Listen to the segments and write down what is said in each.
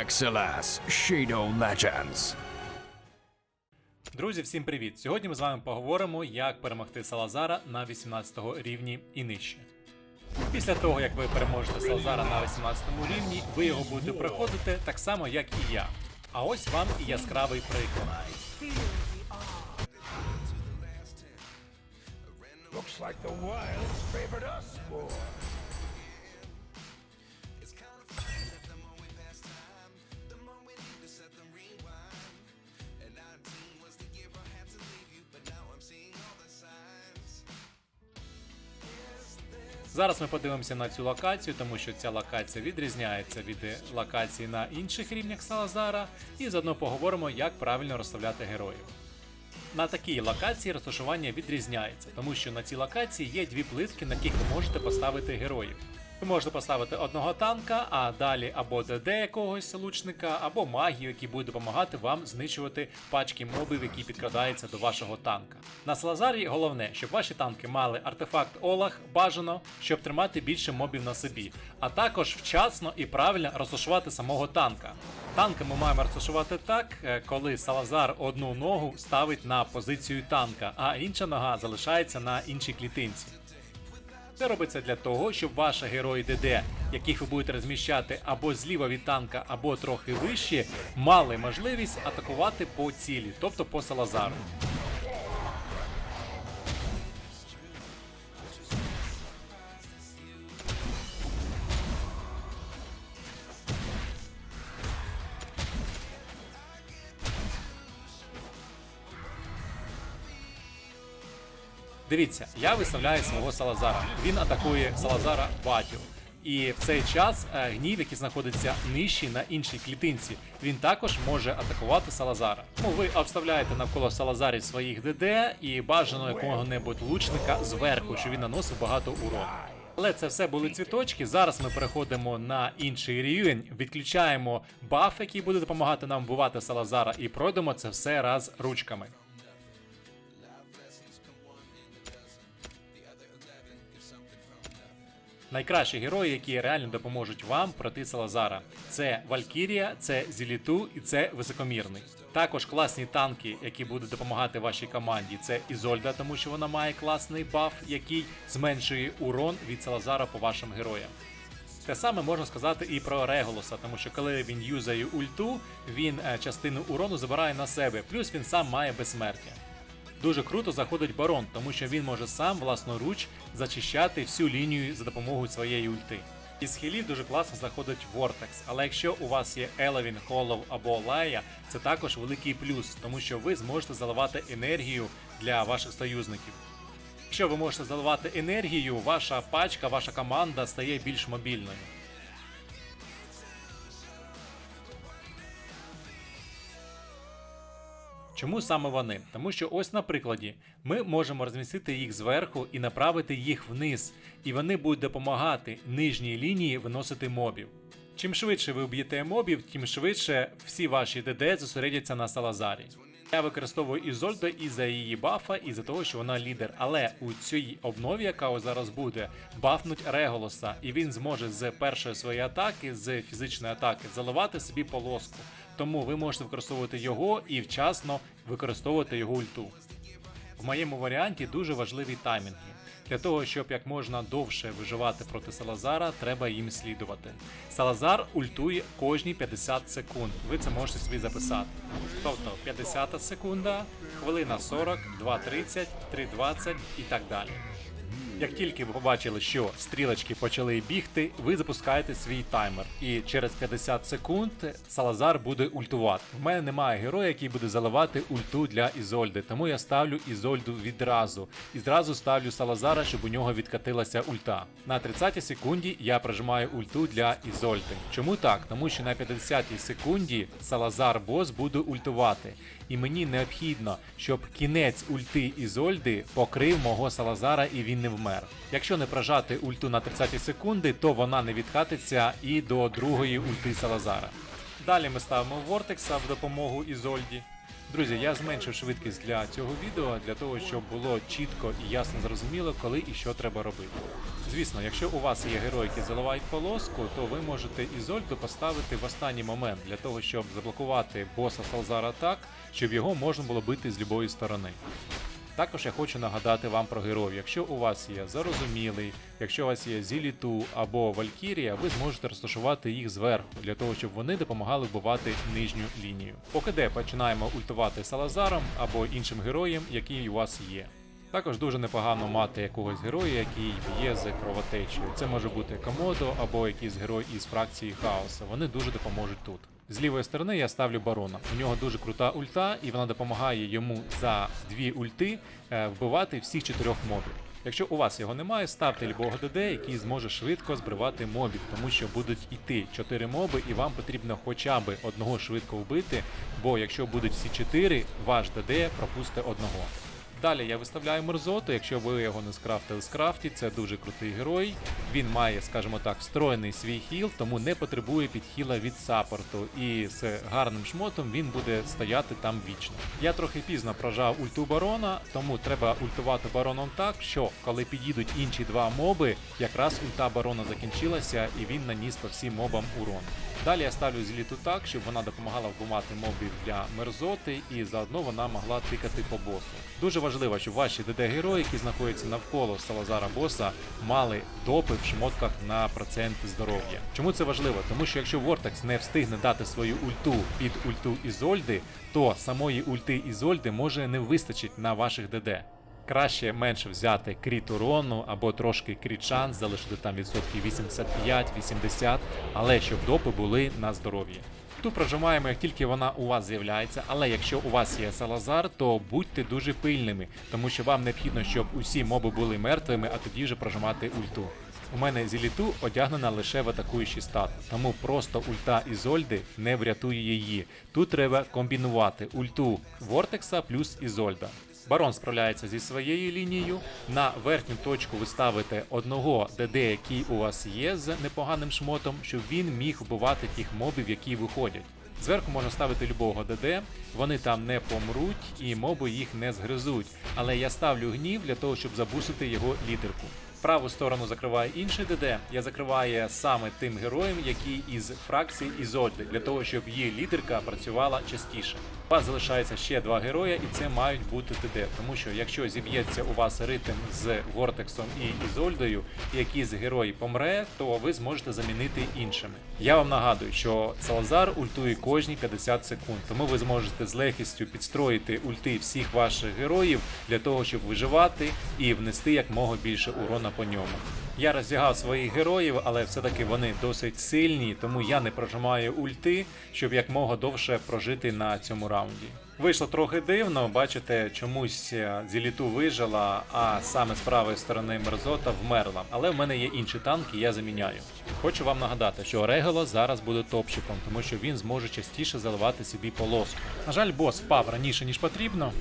XLS Shadow Legends. Друзі, всім привіт! Сьогодні ми з вами поговоримо, як перемогти Салазара на 18 рівні і нижче. Після того, як ви переможете Салазара на 18 рівні, ви його будете проходити так само, як і я. А ось вам і яскравий приклад. Looks like the wilds favored us more. Зараз ми подивимося на цю локацію, тому що ця локація відрізняється від локацій на інших рівнях Салазара, і заодно поговоримо, як правильно розставляти героїв. На такій локації розташування відрізняється, тому що на цій локації є дві плитки, на яких ви можете поставити героїв. Можете поставити одного танка, а далі або ДД якогось лучника, або магію, які будуть допомагати вам знищувати пачки мобів, які підкрадаються до вашого танка. На Салазарі головне, щоб ваші танки мали артефакт Олах бажано, щоб тримати більше мобів на собі, а також вчасно і правильно розташувати самого танка. Танки ми маємо розташувати так, е, коли Салазар одну ногу ставить на позицію танка, а інша нога залишається на іншій клітинці. Це робиться для того, щоб ваші герої ДД, яких ви будете розміщати або зліва від танка, або трохи вище, мали можливість атакувати по цілі, тобто по Салазару. Дивіться, я виставляю свого Салазара. Він атакує Салазара Батю. І в цей час е, гнів, який знаходиться нижче на іншій клітинці, він також може атакувати Салазара. Ну, ви обставляєте навколо Салазарів своїх ДД і бажано якого-небудь лучника зверху, що він наносив багато урону. Але це все були цвіточки. Зараз ми переходимо на інший рівень, відключаємо баф, який буде допомагати нам вбивати Салазара, і пройдемо це все раз ручками. Найкращі герої, які реально допоможуть вам проти Салазара. Це Валькірія, це Зіліту і це Високомірний. Також класні танки, які будуть допомагати вашій команді. Це Ізольда, тому що вона має класний баф, який зменшує урон від Салазара по вашим героям. Те саме можна сказати і про Реголоса, тому що коли він юзає ульту, він е, частину урону забирає на себе, плюс він сам має безсмертя. Дуже круто заходить барон, тому що він може сам власноруч зачищати всю лінію за допомогою своєї ульти. Із хілів дуже класно заходить Vortex, але якщо у вас є Елевін, Холлоу або Лая, це також великий плюс, тому що ви зможете заливати енергію для ваших союзників. Якщо ви можете заливати енергію, ваша пачка, ваша команда стає більш мобільною. Чому саме вони? Тому що ось на прикладі ми можемо розмістити їх зверху і направити їх вниз, і вони будуть допомагати нижній лінії виносити мобів. Чим швидше ви вб'єте мобів, тим швидше всі ваші ДД зосередяться на Салазарі. Я використовую Ізольду і за її бафа, і за того, що вона лідер. Але у цій обнові, яка ось зараз буде, бафнуть Реголоса, і він зможе з першої своєї атаки, з фізичної атаки, заливати собі полоску. Тому ви можете використовувати його і вчасно використовувати його ульту. В моєму варіанті дуже важливі таймінги. Для того, щоб як можна довше виживати проти Салазара, треба їм слідувати. Салазар ультує кожні 50 секунд. Ви це можете собі записати. Тобто 50 секунда, хвилина 40, 2.30, 3.20 і так далі. Як тільки ви побачили, що стрілочки почали бігти, ви запускаєте свій таймер. І через 50 секунд Салазар буде ультувати. В мене немає героя, який буде заливати ульту для Ізольди, тому я ставлю Ізольду відразу. І зразу ставлю Салазара, щоб у нього відкатилася ульта. На 30 секунді я прижимаю ульту для Ізольди. Чому так? Тому що на 50 секунді Салазар бос буде ультувати. І мені необхідно, щоб кінець ульти Ізольди покрив мого Салазара і він не вмер. Якщо не прожати ульту на 30 секунди, то вона не відкатиться і до другої ульти Салазара. Далі ми ставимо Вортекса в допомогу Ізольді. Друзі, я зменшив швидкість для цього відео для того, щоб було чітко і ясно зрозуміло, коли і що треба робити. Звісно, якщо у вас є герої, які заливають полоску, то ви можете Ізольду поставити в останній момент для того, щоб заблокувати боса Салзара так, щоб його можна було бити з любої сторони. Також я хочу нагадати вам про героїв. Якщо у вас є зарозумілий, якщо у вас є Зіліту або Валькірія, ви зможете розташувати їх зверху для того, щоб вони допомагали вбивати нижню лінію. По КД починаємо ультувати Салазаром або іншим героєм, який у вас є. Також дуже непогано мати якогось героя, який б'є з кровотечею. Це може бути Комодо або якийсь герой із фракції хаоса. Вони дуже допоможуть тут. З лівої сторони я ставлю барона. У нього дуже крута ульта, і вона допомагає йому за дві ульти е, вбивати всіх чотирьох мобів. Якщо у вас його немає, ставте любого ДД, який зможе швидко збривати мобів, тому що будуть йти 4 моби, і вам потрібно хоча б одного швидко вбити, бо якщо будуть всі 4, ваш ДД пропусте одного. Далі я виставляю мерзоту, якщо ви його не скрафтили скрафті, це дуже крутий герой. Він має, скажімо так, встроєний свій хіл, тому не потребує підхіла від саппорту. І з гарним шмотом він буде стояти там вічно. Я трохи пізно прожав ульту барона, тому треба ультувати бароном так, що коли підійдуть інші два моби, якраз ульта барона закінчилася і він наніс по всім мобам урон. Далі я ставлю зліту так, щоб вона допомагала вбивати мобів для мерзоти, і заодно вона могла тикати по босу. Дуже важливо, щоб ваші ДД-герої, які знаходяться навколо Салазара боса, мали допи в шмотках на процент здоров'я. Чому це важливо? Тому що якщо Вортекс не встигне дати свою ульту під ульту Ізольди, то самої ульти Ізольди може не вистачить на ваших ДД. Краще менше взяти кріт урону або трошки кріт шанс, залишити там відсотків 85-80, але щоб допи були на здоров'ї. Ту прожимаємо, як тільки вона у вас з'являється, але якщо у вас є Салазар, то будьте дуже пильними, тому що вам необхідно, щоб усі моби були мертвими, а тоді вже прожимати ульту. У мене зіліту одягнена лише в атакуючий стат, тому просто ульта Ізольди не врятує її. Тут треба комбінувати ульту Вортекса плюс Ізольда. Барон справляється зі своєю лінією. На верхню точку ви ставите одного ДД, який у вас є з непоганим шмотом, щоб він міг вбивати тих мобів, які виходять. Зверху можна ставити любого ДД, вони там не помруть і моби їх не згризуть. Але я ставлю гнів для того, щоб забусити його лідерку. Праву сторону закриває інший ДД. Я закриваю саме тим героєм, який із фракції Ізольди, для того, щоб її лідерка працювала частіше. У вас залишається ще два героя, і це мають бути ДД. Тому що якщо зіб'ється у вас ритм з Вортексом і Ізольдою, і якийсь з герой помре, то ви зможете замінити іншими. Я вам нагадую, що Салазар ультує кожні 50 секунд, тому ви зможете з легкістю підстроїти ульти всіх ваших героїв для того, щоб виживати і внести якмога більше урона по ньому. Я роздягав своїх героїв, але все-таки вони досить сильні, тому я не прожимаю ульти, щоб якмога довше прожити на цьому раунді. Вийшло трохи дивно, бачите, чомусь е, Зіліту вижила, а саме з правої сторони Мерзота вмерла. Але в мене є інші танки, я заміняю. Хочу вам нагадати, що Регело зараз буде топчиком, тому що він зможе частіше заливати собі полоску. На жаль, бос впав раніше ніж потрібно,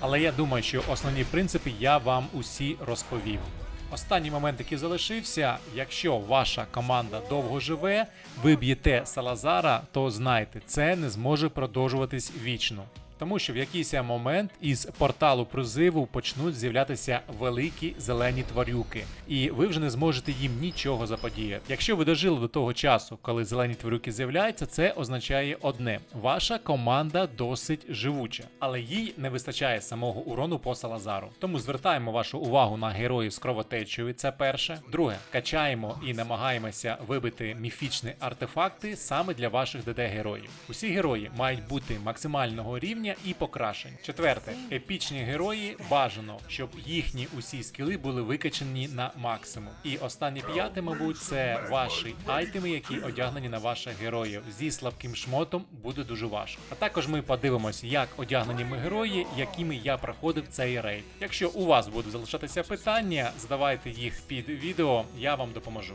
але я думаю, що основні принципи я вам усі розповів. Останній момент, який залишився, якщо ваша команда довго живе, ви б'єте Салазара, то знайте, це не зможе продовжуватись вічно. Тому що в якийсь момент із порталу призиву почнуть з'являтися великі зелені тварюки, і ви вже не зможете їм нічого заподіяти. Якщо ви дожили до того часу, коли зелені тварюки з'являються, це означає одне: ваша команда досить живуча, але їй не вистачає самого урону по Салазару. Тому звертаємо вашу увагу на героїв з кровотечею. Це перше. Друге, качаємо і намагаємося вибити міфічні артефакти саме для ваших ДД героїв. Усі герої мають бути максимального рівня і покрашень. Четверте, епічні герої бажано, щоб їхні усі скіли були викачані на максимум. І останнє п'яте, мабуть, це ваші айтеми, які одягнені на ваших героїв. Зі слабким шмотом буде дуже важко. А також ми подивимося, як одягнені ми герої, якими я проходив цей рейд. Якщо у вас будуть залишатися питання, задавайте їх під відео, я вам допоможу.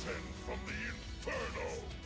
ascend from the inferno!